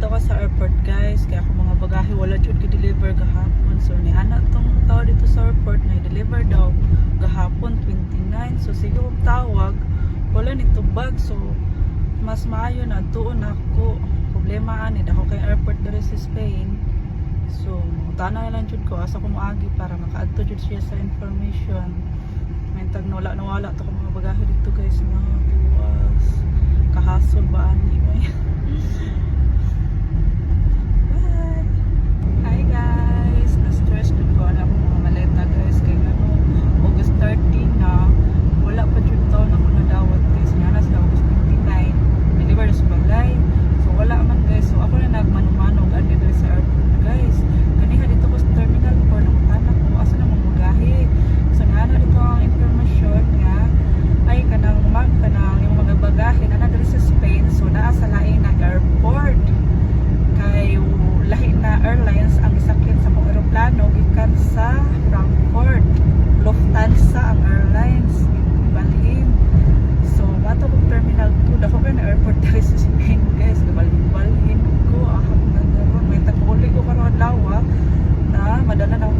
sa airport guys, kaya ako mga bagahe wala jud gi-deliver gahapon. So ni ana tong tao dito sa airport na deliver daw gahapon 29. So sige og tawag, wala ni tubag. So mas maayo na tuon ako. Problema ani ako kay airport diri sa Spain. So tana lang jud ko asa ko moagi para makaadto jud siya sa information. May tag nawala nawala to mga bagahe dito guys airlines ang gisakit sa kong eroplano gikan sa Frankfurt. Lufthansa ang airlines balhin so mato kong terminal 2 dako kay na airport diri sa Spain guys gabalhin balhin ko. Ahap na may taguli ko karon adlaw na madala na